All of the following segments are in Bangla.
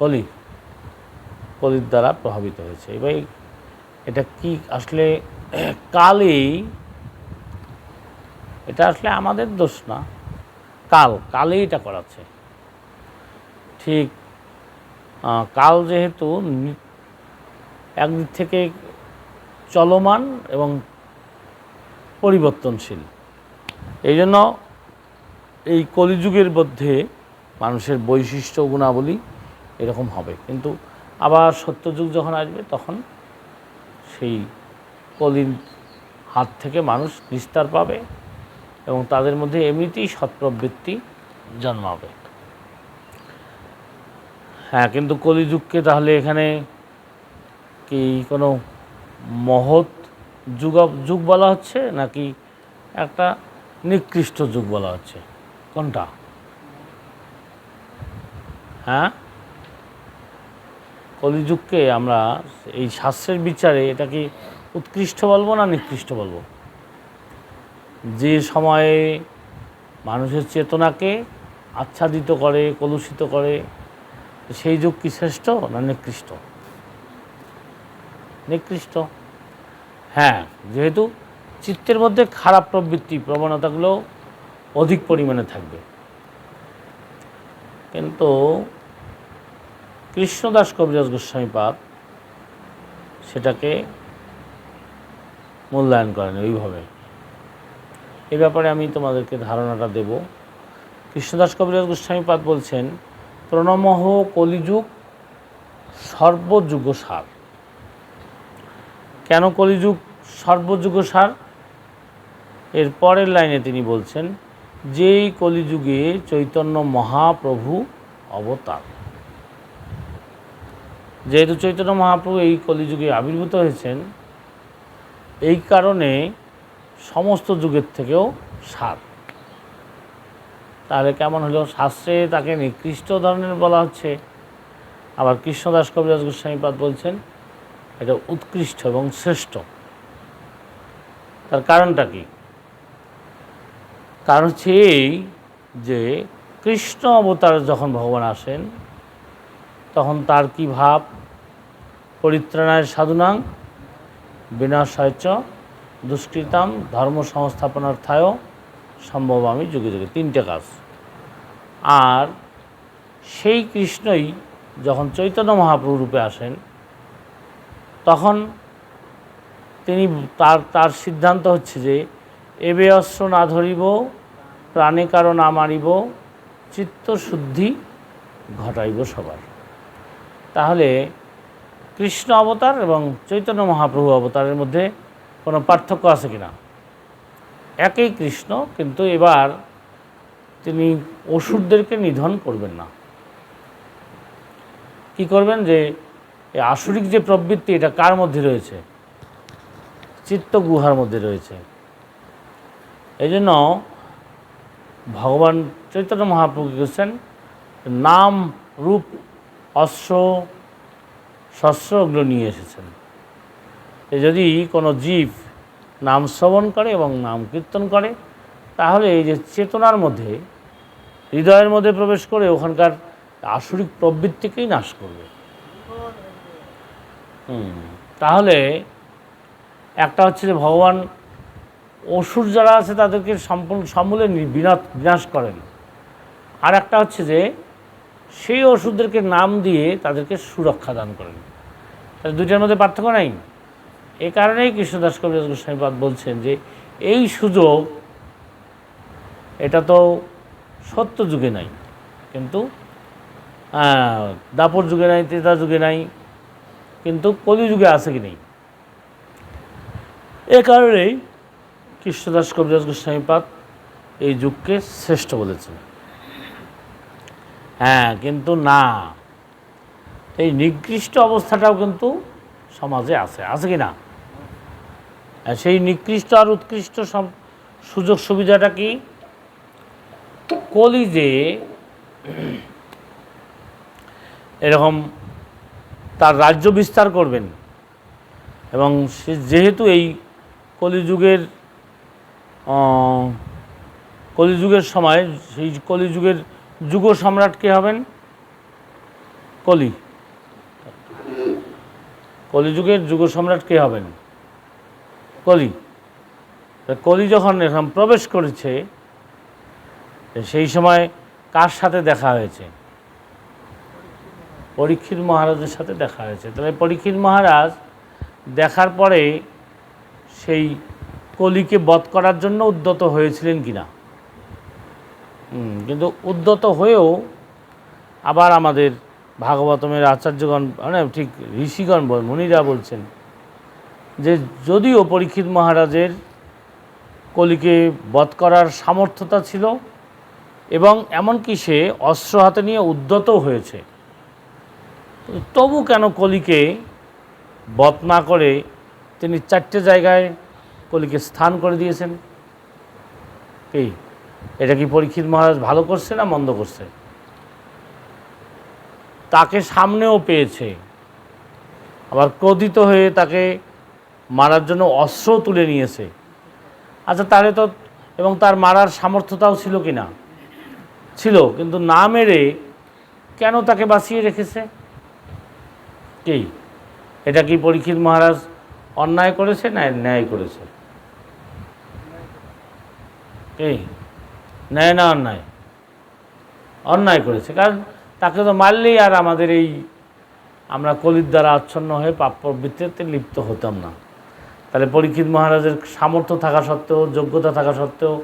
কলি, কলির দ্বারা প্রভাবিত হয়েছে। এবার এটা কি আসলে কালেই? এটা আসলে আমাদের দোষ না। কাল, কালেই এটা করাচ্ছে। ঠিক কাল যেহেতু একদিক থেকে চলমান এবং পরিবর্তনশীল। এই জন্য এই কলিযুগের মধ্যে মানুষের বৈশিষ্ট্য, গুণাবলী এরকম হবে। কিন্তু আবার সত্যযুগ যখন আসবে, তখন সেই কলির হাত থেকে মানুষ নিস্তার পাবে এবং তাদের মধ্যে এমনিতেই সৎপ্রবৃত্তি জন্মাবে। হ্যাঁ কিন্তু কলিযুগকে তাহলে এখানে কি কোনো মহৎ যুগ যুগ বলা হচ্ছে? নাকি একটা নিকৃষ্ট যুগ বলা হচ্ছে? কোনটা? হ্যাঁ? কলিযুগকে আমরা এই শাস্ত্রের বিচারে এটা কি উৎকৃষ্ট বলব না নিকৃষ্ট বলব? যে সময়ে মানুষের চেতনাকে আচ্ছাদিত করে, কলুষিত করে, সেই যুগ কি শ্রেষ্ঠ না নিকৃষ্ট? নিকৃষ্ট। হ্যাঁ যেহেতু চিত্তের মধ্যে খারাপ প্রবৃত্তি, প্রবণতাগুলো অধিক পরিমাণে থাকবে। কিন্তু কৃষ্ণদাস কবিরাজ গোস্বামী পাদ সেটাকে মূল্যায়ন করেন ওইভাবে। এ ব্যাপারে আমি তোমাদেরকে ধারণাটা দেব। কৃষ্ণদাস কবিরাজ গোস্বামী পাদ বলছেন, প্রণমহ কলিযুগ সর্বযুগ সার কেন কলিযুগ সর্বযুগ সার এর পরের লাইনে তিনি বলছেন, যেই কলিযুগে চৈতন্য মহাপ্রভু অবতার। যেহেতু চৈতন্য মহাপ্রভু এই কলিযুগে আবির্ভূত হয়েছেন, এই কারণে সমস্ত যুগের থেকেও সার। তাহলে কেমন হলো? শাস্ত্রে তাকে নিকৃষ্ট ধরনের বলা হচ্ছে। আবার কৃষ্ণদাস কবিরাজ গোস্বামীপাদ বলছেন, এটা উৎকৃষ্ট এবং শ্রেষ্ঠ। তার কারণটা কি? কারণ হচ্ছে এই যে কৃষ্ণ অবতার যখন ভগবান আসেন তখন তার কি ভাব? পরিত্রাণায় সাধুনাং বিনাশয়চ দুষ্কৃতাম ধর্ম সংস্থাপনার্থায় সম্ভব আমি যুগে যুগে। তিনটে কাজ। আর সেই কৃষ্ণই যখন চৈতন্য মহাপ্রভু রূপে আসেন, তখন তিনি তার তার সিদ্ধান্ত হচ্ছে যে, এবে অস্ত্র না ধরিব, প্রাণে কারও না মারিব চিত্তশুদ্ধি ঘটাইব সবার। তাহলে কৃষ্ণ অবতার এবং চৈতন্য মহাপ্রভু অবতারের মধ্যে কোনো পার্থক্য আছে কিনা? একই কৃষ্ণ, কিন্তু এবার তিনি অসুরদেরকে নিধন করবেন না। কি করবেন যে আসরিক যে প্রবৃত্তি, এটা কার মধ্যে রয়েছে? চিত্ত গুহার মধ্যে রয়েছে। এই জন্য ভগবান চৈতন্য মহাপ্রভু কি করছেন নাম রূপ অস্ত্র শস্ত্র ওগুলো নিয়ে এসেছেন। যদি কোনো জীব নাম শ্রবণ করে এবং নাম কীর্তন করে, তাহলে এই যে চেতনার মধ্যে, হৃদয়ের মধ্যে প্রবেশ করে ওখানকার আসরিক প্রবৃত্তিকেই নাশ করবে। তাহলে একটা হচ্ছে যে ভগবান অসুর যারা আছে তাদেরকে সম্পূর্ণ সমূলে বিনাশ করেন। আর একটা হচ্ছে যে সেই ওষুধদেরকে নাম দিয়ে তাদেরকে সুরক্ষা দান করেন। তাহলে দুইটার মধ্যে পার্থক্য নাই? এ কারণেই কৃষ্ণদাস কবিরাজ গোস্বামীপাদ বলছেন যে, এই সুযোগ, এটা তো সত্য যুগে নাই। কিন্তু দাপর যুগে নাই, ত্রেতা যুগে নাই, কিন্তু কলিযুগে আছে কি নেই? এ কারণেই কৃষ্ণদাস কবিরাজ গোস্বামীপাদ এই যুগকে শ্রেষ্ঠ বলেছেন। হ্যাঁ কিন্তু না। এই নিকৃষ্ট অবস্থাটাও কিন্তু সমাজে আছে। আছে কি না? সেই নিকৃষ্ট আর উৎকৃষ্ট সুযোগ সুবিধাটা কি? কলিজে এরকম তার রাজ্য বিস্তার করবেন এবং সে যেহেতু এই কলিযুগের কলিযুগের সময়, সেই কলিযুগের যুগ সম্রাট কে হবেন? কলি। কলিযুগের যুগ সম্রাট কে হবেন? কলি। কলি যখন এরকম প্রবেশ করেছে সেই সময় কার সাথে দেখা হয়েছে? পরীক্ষিত মহারাজের সাথে দেখা হয়েছে। তাহলে পরীক্ষিত মহারাজ দেখার পরে সেই কলিকে বধ করার জন্য উদ্যত হয়েছিলেন কিনা? কিন্তু উদ্যত হয়েও আবার আমাদের ভাগবতমের আচার্যগণ মানে ঠিক ঋষিগণ মুনিরা বলছেন যে যদিও পরীক্ষিত মহারাজের কলিকে বধ করার সামর্থ্যতা ছিল এবং এমনকি সে অস্ত্র হাতে নিয়ে উদ্যত হয়েছে, তবু কেন কলিকে বধ না করে তিনি চারটে জায়গায় কলিকে স্থান করে দিয়েছেন? কি এটা কি পরীক্ষিত মহারাজ ভালো করছে না মন্দ করছে? তাকে সামনেও পেয়েছে। আবার ক্রোধিত হয়ে তাকে মারার জন্য অস্ত্র তুলে নিয়েছে। আচ্ছা তাহলে তো এবং তার মারার সামর্থ্যতাও ছিল কি না ছিল, কিন্তু না মেরে কেন তাকে বাঁচিয়ে রেখেছে? কি? এটা কি পরীক্ষিত মহারাজ অন্যায় করেছে না ন্যায় করেছে? কি? ন্যায় না অন্যায়। অন্যায় করেছে। কারণ তাকে তো মারলেই আর আমাদের এই আমরা কলির দ্বারা আচ্ছন্ন হয়ে পাপ প্রবৃত্তিতে লিপ্ত হতাম না। তাহলে পরীক্ষিত মহারাজের সামর্থ্য থাকা সত্ত্বেও, যোগ্যতা থাকা সত্ত্বেও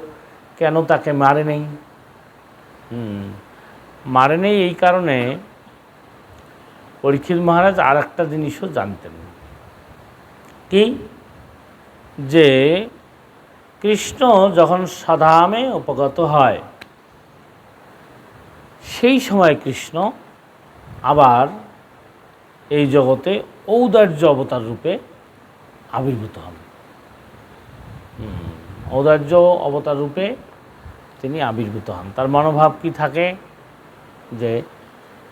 কেন তাকে মারে নেই? মারে নেই এই কারণে পরীক্ষিত মহারাজ আর একটা জিনিসও জানতেন। কি? যে কৃষ্ণ যখন সধামে উপগত হয়, সেই সময় কৃষ্ণ আবার এই জগতে ঔদার্য অবতার রূপে আবির্ভূত হন। ঔদার্য অবতার রূপে তিনি আবির্ভূত হন। তার মনোভাব কি থাকে? যে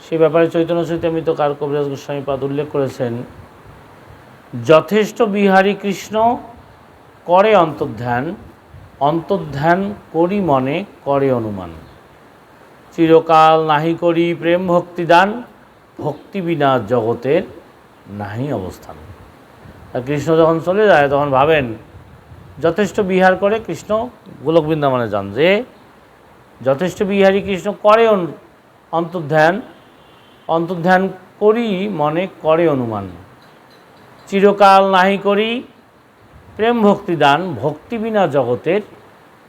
সে ব্যাপারে চৈতন্য চৈতামিত কার কবিরাজ গোস্বামী পাদ উল্লেখ করেছেন, যথেষ্ট বিহারী কৃষ্ণ করে অন্তর্ধ্যান অন্তর্ধ্যান করি মনে করে অনুমান। চিরকাল নাহি করি প্রেম ভক্তিদান ভক্তি বিনা জগতের নাহি অবস্থান। কৃষ্ণ যখন চলে যায়, তখন ভাবেন, যথেষ্ট বিহার করে কৃষ্ণ গোলক বৃন্দাবনে যান যে, যথেষ্ট বিহারী কৃষ্ণ করে অন- অন্তর্ধ্যান অন্তর্ধ্যান করি মনে করে অনুমান। চিরকাল নাহি করি প্রেম ভক্তি দান ভক্তি বিনা জগতের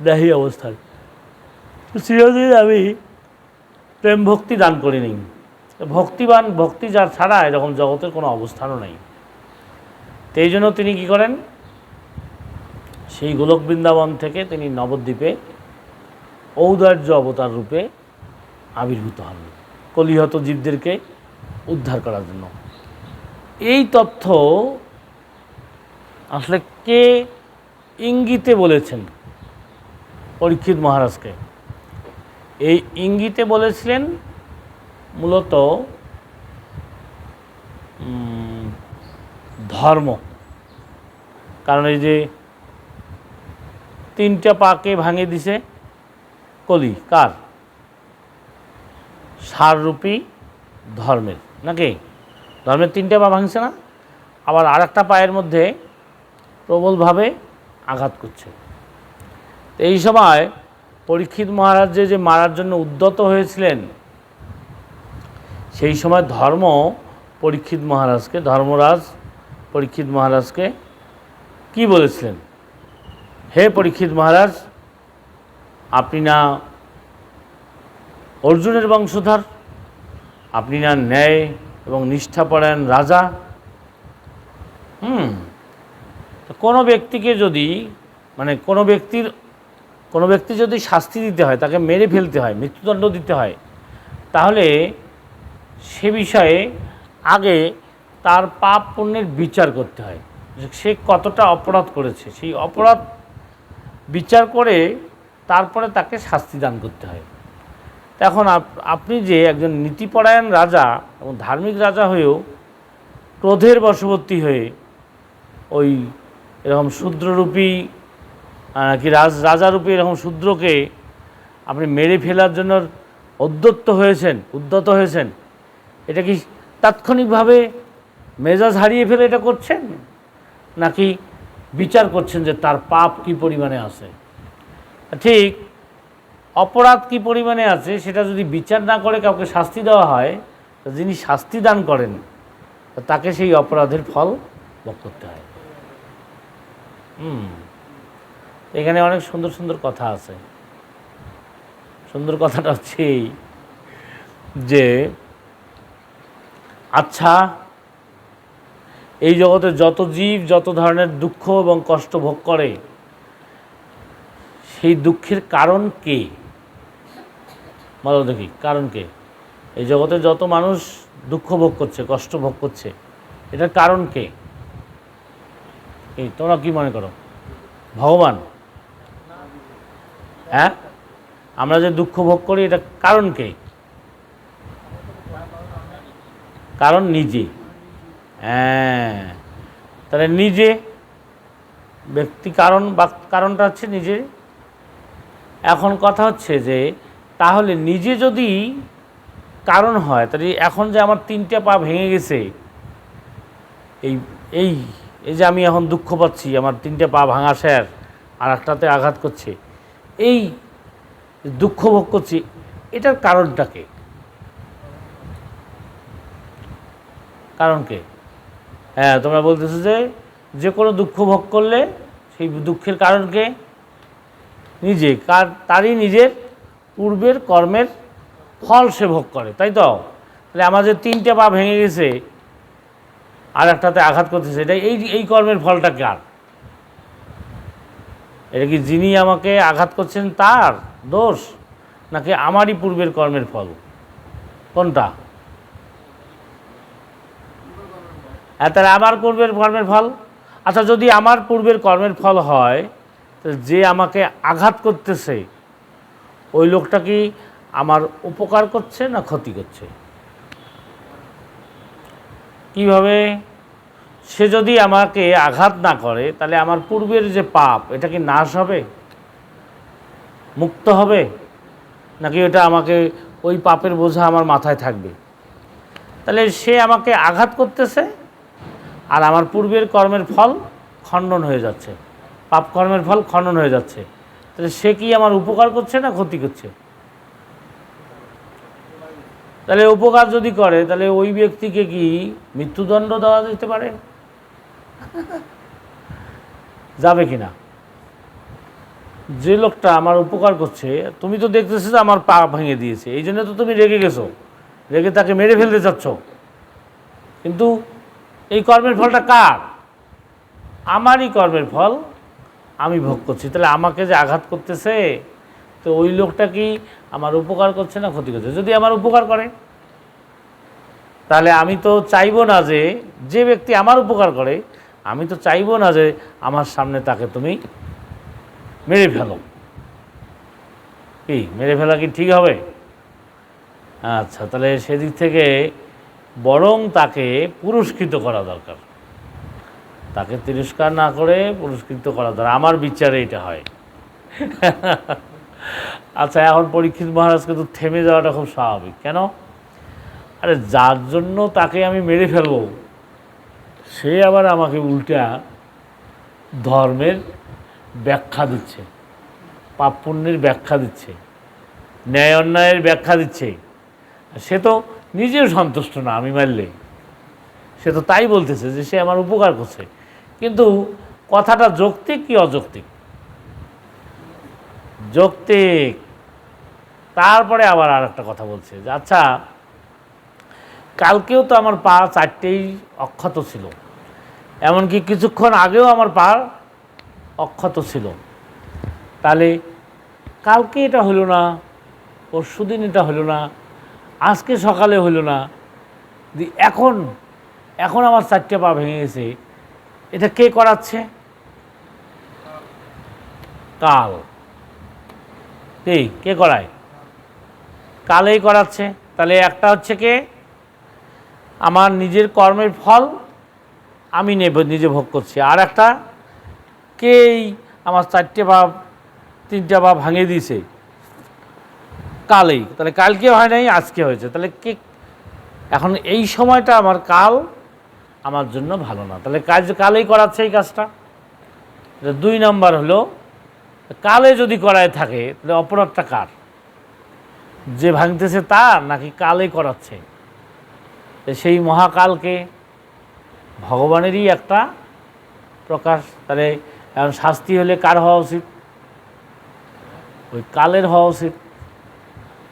দেহি অবস্থান চিরদিন আমি প্রেম ভক্তি দান করি নেই। ভক্তিবান, ভক্তি যার ছাড়া এরকম জগতের কোনো অবস্থানও নেই। তো জন্য তিনি কি করেন? সেই গোলক বৃন্দাবন থেকে তিনি নবদ্বীপে ঔদার্য অবতার রূপে আবির্ভূত হন। কলিহত জীবদেরকে উদ্ধার করার জন্য। এই তথ্য আসলে কে ইঙ্গিতে বলেছেন পরীক্ষিত মহারাজকে? এই ইঙ্গিতে বলেছিলেন মূলত ধর্ম। কারণ এই যে তিনটা পাকে ভাঙে দিছে কলি, কার? সাররূপী ধর্মের। নাকি? ধর্মের তিনটা পা ভাঙছে না? আবার আর একটা পায়ের মধ্যে প্রবলভাবে আঘাত করছে। এই সময় পরীক্ষিত মহারাজ যে যে মারার জন্য উদ্যত হয়েছিলেন, সেই সময় ধর্ম পরীক্ষিত মহারাজকে, ধর্মরাজ পরীক্ষিত মহারাজকে কি বলেছিলেন? হে পরীক্ষিত মহারাজ, আপনি না অর্জুনের বংশধর? আপনি না ন্যায় এবং নিষ্ঠাপরায়ণ রাজা? হুম তো কোনো ব্যক্তিকে যদি মানে কোনো ব্যক্তির, কোনো ব্যক্তি যদি শাস্তি দিতে হয়, তাকে মেরে ফেলতে হয়, মৃত্যুদণ্ড দিতে হয়, তাহলে সে বিষয়ে আগে তার পাপ পুণ্যের বিচার করতে হয়। সে কতটা অপরাধ করেছে, সেই অপরাধ বিচার করে তারপরে তাকে শাস্তি দান করতে হয়। এখন আপ- আপনি যে একজন নীতিপরায়ণ রাজা এবং ধার্মিক রাজা হয়েও ক্রোধের বশবর্তী হয়ে ওই এরকম শূদ্ররূপী কি রাজ, রাজারূপী এরকম শূদ্রকে আপনি মেরে ফেলার জন্য উদ্যত্ত হয়েছেন, উদ্যত হয়েছেন, এটা কি তাৎক্ষণিকভাবে মেজাজ হারিয়ে ফেলে এটা করছেন? নাকি বিচার করছেন যে তার পাপ কি পরিমাণে আছে? ঠিক অপরাধ কি পরিমাণে আছে সেটা যদি বিচার না করে কাউকে শাস্তি দেওয়া হয় যিনি শাস্তি দান করেন, তাকে সেই অপরাধের ফল ভোগ করতে হয়। হুম। এখানে অনেক সুন্দর সুন্দর কথা আছে। সুন্দর কথাটা হচ্ছে এই যে আচ্ছা এই জগতে যত জীব, যত ধরনের দুঃখ এবং কষ্ট ভোগ করে, সেই দুঃখের কারণ কে? বলো দেখি, কারণ কে? এই জগতে যত মানুষ দুঃখ ভোগ করছে, কষ্ট ভোগ করছে, এটার কারণ কে? এই, তোমরা কি মনে করো? ভগবান? হ্যাঁ? আমরা যে দুঃখ ভোগ করি, এটা কারণ কে? কারণ নিজে। হ্যাঁ। তাহলে নিজে ব্যক্তি কারণ বা কারণটা হচ্ছে নিজে। এখন কথা হচ্ছে যে, তাহলে নিজে যদি কারণ হয়, তাহলে এখন যে আমার তিনটে পা ভেঙে গেছে, এই এই এই যে আমি এখন দুঃখ পাচ্ছি, আমার তিনটে পা ভাঙা স্যার, আর একটাতে আঘাত করছে। এই দুঃখ ভোগ করছি, এটার কারণটাকে কারণকে হ্যাঁ তোমরা বলতেছো যে যে কোনো দুঃখ ভোগ করলে সেই দুঃখের কারণকে নিজে, কার, তারই নিজের পূর্বের কর্মের ফল সে ভোগ করে, তাই তো? তাহলে আমাদের তিনটে পা ভেঙে গেছে আর একটাতে আঘাত করতেছে এটা এই এই কর্মের ফলটা কার? এটা কি যিনি আমাকে আঘাত করছেন তার দোষ, নাকি আমারই পূর্বের কর্মের ফল? কোনটা? হ্যাঁ তাহলে আমার পূর্বের কর্মের ফল? আচ্ছা যদি আমার পূর্বের কর্মের ফল হয় যে আমাকে আঘাত করতেছে, ওই লোকটা কি আমার উপকার করছে না ক্ষতি করছে? কীভাবে? সে যদি আমাকে আঘাত না করে, তাহলে আমার পূর্বের যে পাপ, এটা কি নাশ হবে? মুক্ত হবে? নাকি ওটা আমাকে ওই পাপের বোঝা আমার মাথায় থাকবে? তাহলে সে আমাকে আঘাত করতেছে, আর আমার পূর্বের কর্মের ফল খণ্ডন হয়ে যাচ্ছে। পাপ কর্মের ফল খণ্ডন হয়ে যাচ্ছে। তাহলে সে কি আমার উপকার করছে না ক্ষতি করছে? তাহলে উপকার যদি করে, তাহলে ওই ব্যক্তিকে কি মৃত্যুদণ্ড দেওয়া যেতে পারে? যাবে কি না যে লোকটা আমার উপকার করছে, তুমি তো দেখতেছো যে আমার পা ভেঙে দিয়েছে, এই জন্য তো তুমি রেগে গেছো। রেগে তাকে মেরে ফেলতে চাচ্ছ। কিন্তু এই কর্মের ফলটা কার? আমারই কর্মের ফল, আমি ভোগ করছি। তাহলে আমাকে যে আঘাত করতেছে, তো ওই লোকটা কি আমার উপকার করছে না ক্ষতি করছে? যদি আমার উপকার করে, তাহলে আমি তো চাইব না যে যে ব্যক্তি আমার উপকার করে আমি তো চাইব না যে আমার সামনে তাকে তুমি মেরে ফেলো। কি, মেরে ফেলা কি ঠিক হবে? আচ্ছা তাহলে সেদিক থেকে বরং তাকে পুরস্কৃত করা দরকার। তাকে তিরস্কার না করে পুরস্কৃত করা দরকার। আমার বিচারে এটা হয়। আচ্ছা এখন পরীক্ষিত মহারাজকে তো থেমে যাওয়াটা খুব স্বাভাবিক। কেন? আরে যার জন্য তাকে আমি মেরে ফেলব সে আবার আমাকে উল্টা ধর্মের ব্যাখ্যা দিচ্ছে, পাপ পুণ্যের ব্যাখ্যা দিচ্ছে, ন্যায় অন্যায়ের ব্যাখ্যা দিচ্ছে। সে তো নিজেও সন্তুষ্ট না, আমি মারলে সে তো তাই বলতেছে যে সে আমার উপকার করছে। কিন্তু কথাটা যৌক্তিক কি অযৌক্তিক? যৌক্তিক। তারপরে আবার আর একটা কথা বলছে যে আচ্ছা কালকেও তো আমার পা চারটেই অক্ষত ছিল। এমনকি কিছুক্ষণ আগেও আমার পা অক্ষত ছিল। তাহলে কালকে এটা হলো না, পরশু দিন এটা হলো না, আজকে সকালে হলো না এখন এখন আমার চারটে পা ভেঙে গেছে। এটা কে করাচ্ছে? কাল। এই, কে করায়? কালেই করাচ্ছে। তাহলে একটা হচ্ছে কে? আমার নিজের কর্মের ফল আমি নিজে ভোগ করছি। আর একটা কেই আমার চারটে পা তিনটা পা ভাঙিয়ে দিয়েছে? কালেই। তাহলে কালকে হয় নাই, আজকে হয়েছে। তাহলে কে, এখন এই সময়টা আমার কাল, আমার জন্য ভালো না। তাহলে কাজ কালেই করাচ্ছে এই কাজটা। দুই নম্বর হলো, কালে যদি করায় থাকে, তাহলে অপরাধটা কার? যে ভাঙতেছে তার, নাকি কালে করাচ্ছে? তো সেই মহাকালকে ভগবানেরই একটা প্রকাশ। তাহলে এখন শাস্তি হলে কার হওয়া উচিত? ওই কালের হওয়া উচিত।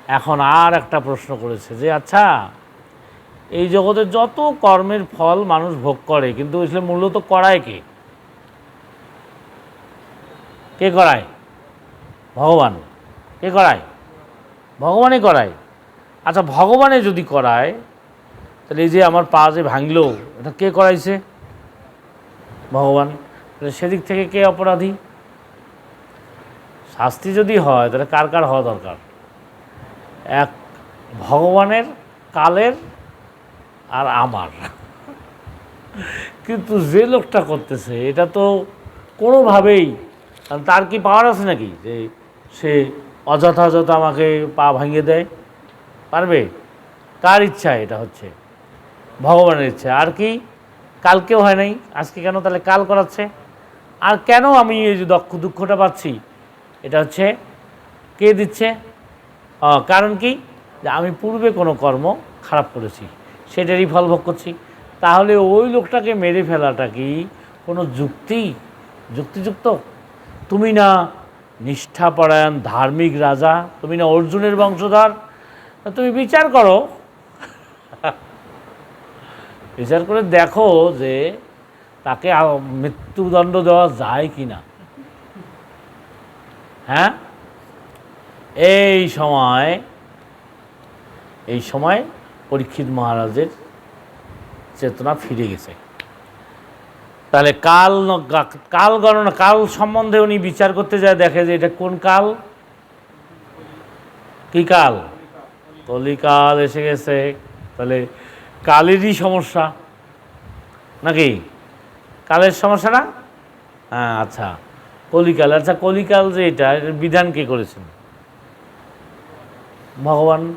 এখন আর একটা প্রশ্ন করেছে যে আচ্ছা এই জগতে যত কর্মের ফল মানুষ ভোগ করে, কিন্তু আসলে মূলত করায় কে? কে করায়? ভগবান। কে করায়? ভগবানই করায়। আচ্ছা ভগবানে যদি করায় তাহলে এই যে আমার পা যে ভাঙলো, এটা কে করাইছে? ভগবান। তাহলে সেদিক থেকে কে অপরাধী? শাস্তি যদি হয়, তাহলে কার কার হওয়া দরকার? এক ভগবানের, কালের আর আমার। কিন্তু যে লোকটা করতেছে, এটা তো কোনোভাবেই, কারণ তার কি পাওয়ার আছে নাকি? যে সে অযথা অযথা আমাকে পা ভাঙিয়ে দেয়? পারবে? কার ইচ্ছা এটা হচ্ছে? ভগবানের ইচ্ছা। আর কি? কালকেও হয় নাই, আজকে কেন? তাহলে কাল করাচ্ছে। আর কেন আমি এই যে দক্ষ দুঃখটা পাচ্ছি? এটা হচ্ছে, কে দিচ্ছে? কারণ কি? যে আমি পূর্বে কোনো কর্ম খারাপ করেছি, সেটারই ফল ভোগ করছি। তাহলে ওই লোকটাকে মেরে ফেলাটা কি কোনো যুক্তি? যুক্তিযুক্ত? তুমি না নিষ্ঠাপরায়ণ ধার্মিক রাজা, তুমি না অর্জুনের বংশধর? তুমি বিচার করো। বিচার করে দেখো যে তাকে মৃত্যুদণ্ড দেওয়া যায় কি না হ্যাঁ? এই সময় এই সময় পরীক্ষিত মহারাজের চেতনা ফিরে গেছে। তাহলে কাল কাল গণনা, কাল সম্বন্ধে উনি বিচার করতে যায়, দেখে যে এটা কোন কাল? কি কাল? কলিকাল এসে গেছে। তাহলে কালেরই সমস্যা। নাকি? কালের সমস্যা না? হ্যাঁ আচ্ছা। কলিকাল আচ্ছা কলিকাল যে এটা এটার বিধান কে করেছেন? ভগবান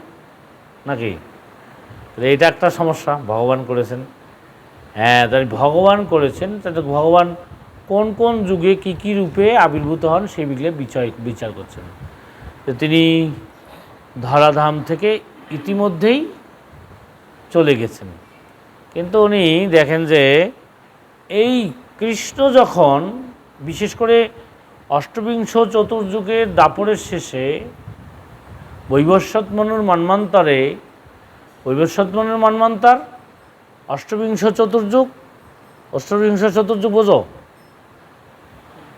নাকি? এটা একটা সমস্যা, ভগবান করেছেন। হ্যাঁ তাই ভগবান করেছেন, তাহলে ভগবান কোন কোন যুগে কি কি রূপে আবির্ভূত হন সেই বিগলে বিচার বিচার করছেন। তিনি ধরাধাম থেকে ইতিমধ্যেই চলে গেছেন। কিন্তু উনি দেখেন যে এই কৃষ্ণ যখন বিশেষ করে অষ্টবিংশ চতুর্যুগের দাপরের শেষে বৈবস্বত মনুর মন্মান্তরে বৈবস্বত মনুর মন্মান্তর, অষ্টবিংশ চতুর্যুগ অষ্টবিংশ চতুর্যুগ বোঝো?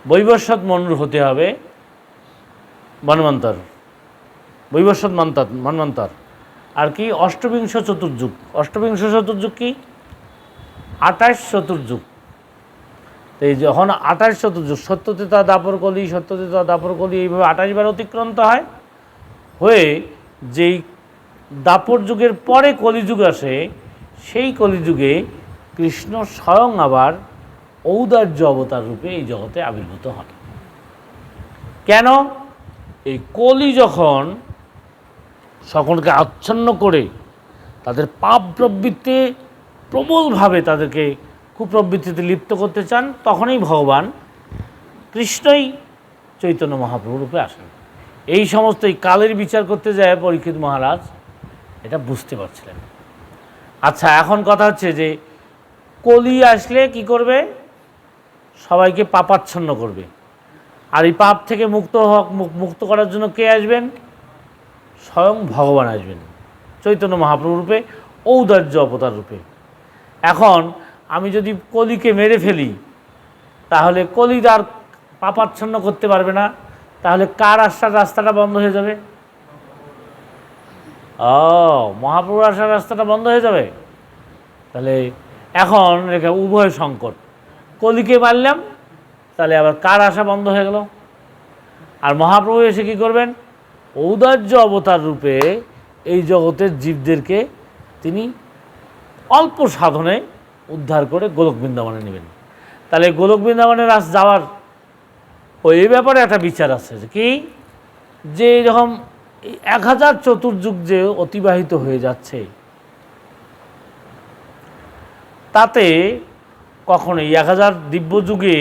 বৈবস্বত মনুর হতে হবে মন্বন্তর বৈবস্বত মন্তর মন্বন্তর আর কি অষ্টবিংশ চতুর্যুগ। অষ্টবিংশ চতুর্যুগ কি? আঠাশ চতুর্যুগ। তো এই যখন আঠাশ চতুর্যুগ সত্যতেতা দাপর কলি সত্যতেতা দাপর কলি এইভাবে আঠাশ বার অতিক্রান্ত হয়, হয়ে যেই দাপর যুগের পরে কলিযুগ আসে, সেই কলিযুগে কৃষ্ণ স্বয়ং আবার ঔদার্য অবতার রূপে এই জগতে আবির্ভূত হন। কেন? এই কলি যখন সকলকে আচ্ছন্ন করে তাদের পাপ প্রবৃত্তি প্রবলভাবে তাদেরকে কুপ্রবৃত্তিতে লিপ্ত করতে চান, তখনই ভগবান কৃষ্ণই চৈতন্য মহাপ্রভু রূপে আসেন। এই সমস্ত এই কালের বিচার করতে যায় পরীক্ষিত মহারাজ, এটা বুঝতে পারছিলেন। আচ্ছা এখন কথা হচ্ছে যে কলি আসলে কি করবে? সবাইকে পাপাচ্ছন্ন করবে। আর এই পাপ থেকে মুক্ত হক মুক্ত করার জন্য কে আসবেন? স্বয়ং ভগবান আসবেন। চৈতন্য মহাপ্রভু রূপে, ঔদার্য অবতার রূপে। এখন আমি যদি কলিকে মেরে ফেলি, তাহলে কলি আর পাপাচ্ছন্ন করতে পারবে না। তাহলে কার আসার রাস্তাটা বন্ধ হয়ে যাবে? ও, মহাপ্রভুর আসার রাস্তাটা বন্ধ হয়ে যাবে? তাহলে এখন রেখে উভয় সংকট। কলিকে মারলাম, তাহলে আবার কার আসা বন্ধ হয়ে গেল? আর মহাপ্রভু এসে কী করবেন? ঔদার্য অবতার রূপে এই জগতের জীবদেরকে তিনি অল্প সাধনে উদ্ধার করে গোলক বৃন্দাবনে নেবেন। তাহলে গোলক বৃন্দাবনে রাস যাওয়ার এই ব্যাপারে একটা বিচার আছে কি? যে এরকম এক হাজার চতুর্যুগ যে অতিবাহিত হয়ে যাচ্ছে, তাতে কখনোই এক হাজার দিব্য যুগে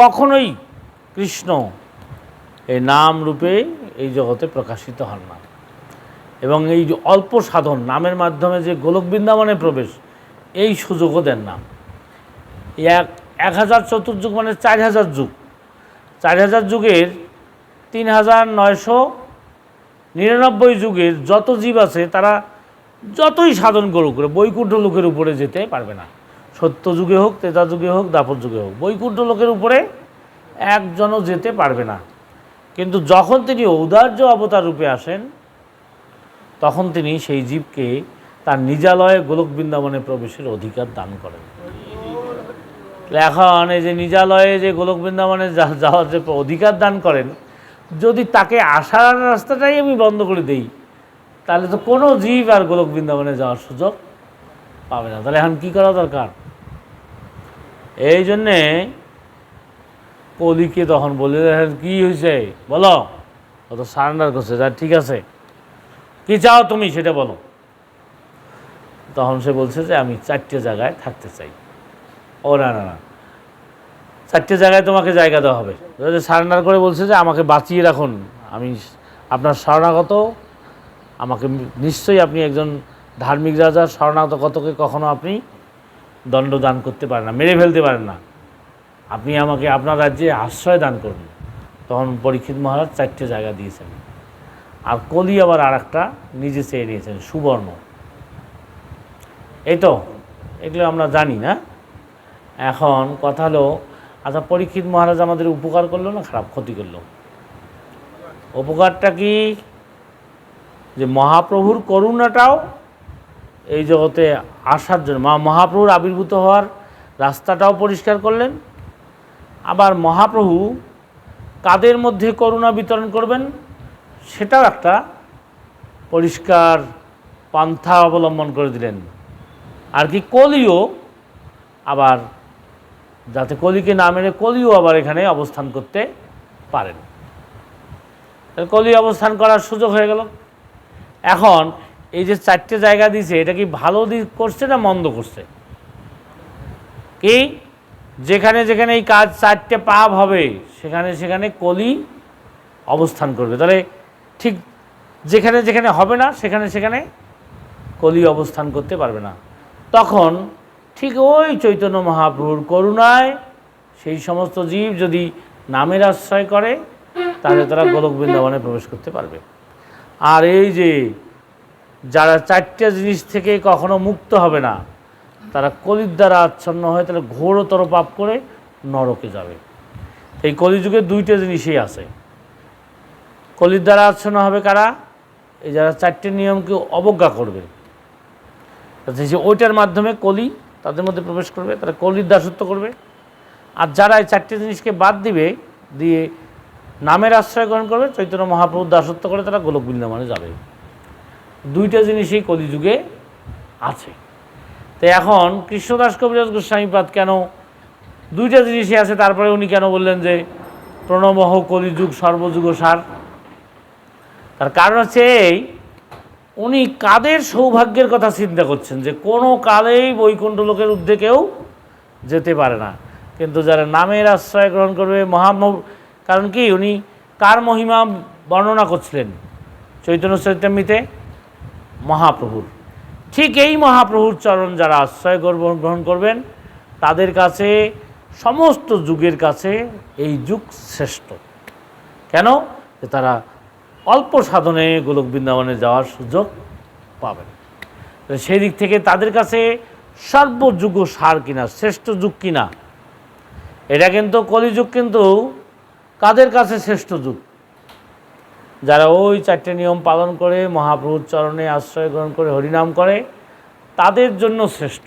কখনোই কৃষ্ণ এই নাম রূপে এই জগতে প্রকাশিত হন না। এবং এই যে অল্প সাধন, নামের মাধ্যমে যে গোলক বৃন্দাবনে প্রবেশ, এই সুযোগও দেন না। এক এক হাজার চতুর্যুগ মানে চার হাজার যুগ। চার হাজার যুগের তিন হাজার নয়শো নিরানব্বই যুগের যত জীব আছে, তারা যতই সাধন করুক করে বৈকুণ্ঠ লোকের উপরে যেতে পারবে না। সত্য যুগে হোক তেতা যুগে হোক দাপর যুগে হোক, বৈকুণ্ঠ লোকের উপরে একজনও যেতে পারবে না। কিন্তু যখন তিনি ঔদার্য অবতার রূপে আসেন, তখন তিনি সেই জীবকে তার নিজালয়ে গোলক বৃন্দাবনে প্রবেশের অধিকার দান করেন। এখন এই যে নিজালয়ে যে গোলক বৃন্দাবনে যাওয়ার যে অধিকার দান করেন, যদি তাকে আসার রাস্তাটাই আমি বন্ধ করে দেই, তাহলে তো কোনো জীব আর গোলক বৃন্দাবনে যাওয়ার সুযোগ পাবে না। তাহলে এখন কী করা দরকার? এই জন্যে কলিকে তখন বলে দেখেন, কী হয়েছে বলো। ও তো সারেন্ডার করছে, যা, ঠিক আছে। কি চাও তুমি সেটা বলো। তখন সে বলছে যে, আমি চারটে জায়গায় থাকতে চাই। ও, না না না। চারটে জায়গায় তোমাকে জায়গা দেওয়া হবে। সারেন্ডার করে বলছে যে, আমাকে বাঁচিয়ে রাখুন। আমি আপনার শরণাগত। আমাকে নিশ্চয়ই আপনি একজন ধার্মিক রাজার শরণাগতকে কখনো আপনি দণ্ড দান করতে পারেন না, মেরে ফেলতে পারেন না। আপনি আমাকে আপনার রাজ্যে আশ্রয় দান করুন। তখন পরীক্ষিত মহারাজ চারটে জায়গা দিয়েছেন। আর কলি আবার আর একটা নিজে চেয়ে নিয়েছেন, সুবর্ণ। এই তো, এগুলো আমরা জানি, না? এখন কথা হলো আচ্ছা পরীক্ষিত মহারাজ আমাদের উপকার করল না খারাপ? ক্ষতি করল? উপকারটা কি? যে মহাপ্রভুর করুণাটাও এই জগতে আসার জন্য মহাপ্রভুর আবির্ভূত হওয়ার রাস্তাটাও পরিষ্কার করলেন আবার মহাপ্রভু কাদের মধ্যে করুণা বিতরণ করবেন, সেটাও একটা পরিষ্কার পন্থা অবলম্বন করে দিলেন। আর কি কলিও আবার, যাতে কলিকে না মেরে কলিও আবার এখানে অবস্থান করতে পারেন। কলি অবস্থান করার সুযোগ হয়ে গেল। এখন এই যে চারটে জায়গা দিয়েছে এটা কি ভালো দিক করছে না মন্দ করছে? কি? যেখানে যেখানে এই কাজ চারটে পাপ হবে, সেখানে সেখানে কলি অবস্থান করবে। তাহলে ঠিক যেখানে যেখানে হবে না, সেখানে সেখানে কলি অবস্থান করতে পারবে না। তখন ঠিক ওই চৈতন্য মহাপ্রভুর করুণায় সেই সমস্ত জীব যদি নামের আশ্রয় করে, তাহলে তারা গোলক বৃন্দাবনে প্রবেশ করতে পারবে। আর এই যে যারা চারটে জিনিস থেকে কখনো মুক্ত হবে না তারা কলির দ্বারা আচ্ছন্ন হয়ে, তাহলে ঘোরতর পাপ করে নরকে যাবে। এই কলিযুগে দুইটা জিনিসই আছে। কলির দ্বারা আচ্ছন্ন হবে কারা? এই যারা চারটে নিয়মকে অবজ্ঞা করবে। সে ওইটার মাধ্যমে কলি তাদের মধ্যে প্রবেশ করবে, তারা কলির দাসত্ব করবে। আর যারা এই চারটে জিনিসকে বাদ দিবে, দিয়ে নামের আশ্রয় গ্রহণ করবে, চৈতন্য মহাপ্রভুর দাসত্ব করে তারা গোলক বৃন্দাবনে যাবে। দুইটা জিনিসই কলিযুগে আছে। তো এখন কৃষ্ণদাস কবিরাজ গোস্বামীপাদ কেন দুইটা জিনিসই আছে, তারপরে উনি কেন বললেন যে প্রণবহ কলিযুগ সর্বযুগ সার? তার কারণ হচ্ছে এই, উনি কাদের সৌভাগ্যের কথা চিন্তা করছেন যে কোনো কালেই বৈকুণ্ঠ লোকের ঊর্ধ্বে কেউ যেতে পারে না। কিন্তু যারা নামের আশ্রয় গ্রহণ করবে, মহামহ, কারণ কি উনি কার মহিমা বর্ণনা করছিলেন? চৈতন্য চৈতন্যতে মহাপ্রভুর। ঠিক এই মহাপ্রভুর চরণ যারা আশ্রয় গ্রহণ গ্রহণ করবেন, তাদের কাছে, সমস্ত যুগের কাছে এই যুগ শ্রেষ্ঠ। কেন? যে তারা অল্প সাধনে গোলক বৃন্দাবনে যাওয়ার সুযোগ পাবেন। সেই দিক থেকে তাদের কাছে সর্বযুগ সার কিনা, শ্রেষ্ঠ যুগ কিনা, এটা কিন্তু কলিযুগ কিন্তু কাদের কাছে শ্রেষ্ঠ যুগ? যারা ওই চারটে নিয়ম পালন করে, মহাপ্রভুর চরণে আশ্রয় গ্রহণ করে, হরিনাম করে, তাদের জন্য শ্রেষ্ঠ।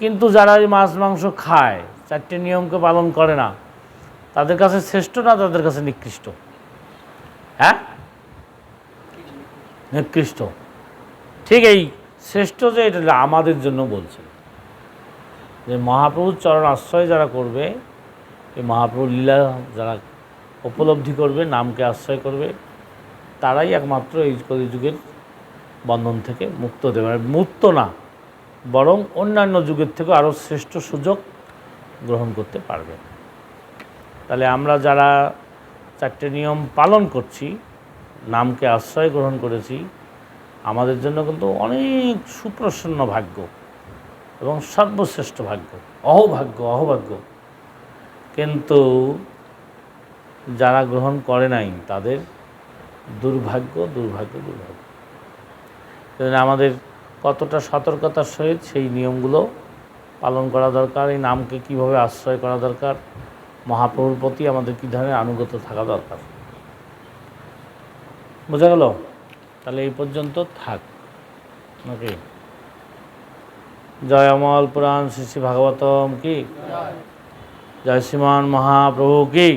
কিন্তু যারা এই মাছ, মাংস খায়, চারটে নিয়মকে পালন করে না, তাদের কাছে শ্রেষ্ঠ না তাদের কাছে নিকৃষ্ট? হ্যাঁ? নিকৃষ্ট। ঠিক এই শ্রেষ্ঠ যে এটা আমাদের জন্য বলছে। যে মহাপ্রভুর চরণ আশ্রয় যারা করবে, এই মহাপ্রভুর লীলা যারা উপলব্ধি করবে, নামকে আশ্রয় করবে তারাই একমাত্র এই কলিযুগের বন্ধন থেকে মুক্ত দেবে মুক্ত না, বরং অন্যান্য যুগের থেকে আরও শ্রেষ্ঠ সুযোগ গ্রহণ করতে পারবে। তাহলে আমরা যারা চারটে নিয়ম পালন করছি, নামকে আশ্রয় গ্রহণ করেছি, আমাদের জন্য কিন্তু অনেক সুপ্রসন্ন ভাগ্য এবং সর্বশ্রেষ্ঠ ভাগ্য, অহভাগ্য অহভাগ্য। কিন্তু যারা গ্রহণ করে নাই, তাদের দুর্ভাগ্য দুর্ভাগ্য দুর্ভাগ্য। আমাদের কতটা সতর্কতার সহিত সেই নিয়মগুলো পালন করা দরকার, এই নামকে কীভাবে আশ্রয় করা দরকার, মহাপ্রভুর প্রতি আমাদের কী ধরনের আনুগত থাকা দরকার। বোঝা গেল? তাহলে এই পর্যন্ত থাক। নাকি? জয় অমল পুরাণ শ্রী শ্রী ভাগবতম কি? জয় শ্রীমান মহাপ্রভু কি?